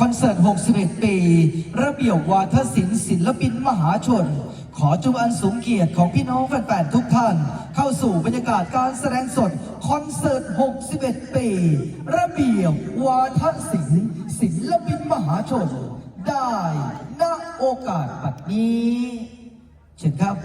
คอนเสิร์ต 61 ปี ระเบียบวาทศิลป์ศิลปินมหาชน ขอจุมอันสูงเกียรติของพี่น้องแฟนๆทุกท่าน เข้าสู่บรรยากาศการแสดงสด คอนเสิร์ต 61 ปี ระเบียบวาทศิลป์ศิลปินมหาชน ได้ณโอกาสบัดนี้ เชิญครับ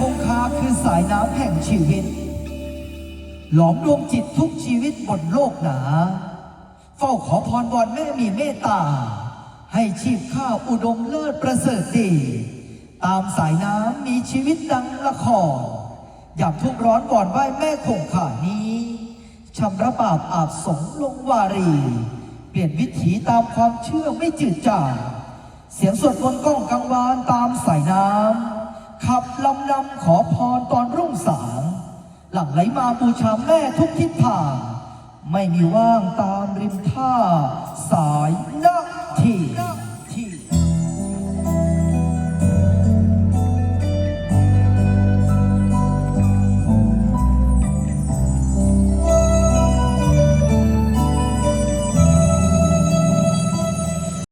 คงคาคือสายน้ำแห่งชีวิต หลอมรวมจิตทุกชีวิตบนโลกหนา เฝ้าขอพรบอนแม่มีเมตตา ให้ชีพข้าอุดมเลิศประเสริฐดี ตามสายน้ำมีชีวิตดังละคร ยากทุกร้อนก่อนไหว้แม่คงขานี้ชำระบาปอาบสงลงวารี เปลี่ยนวิถีตามความเชื่อไม่จืดจางเสียงสวดมนต์ก้องกังวานตามสายน้ำขับลำนำขอพรตอนรุ่งสาง หลั่งไหลมาบูชาแม่ทุกทิศทาง ไม่มีว่างตามริมท่า สายนาที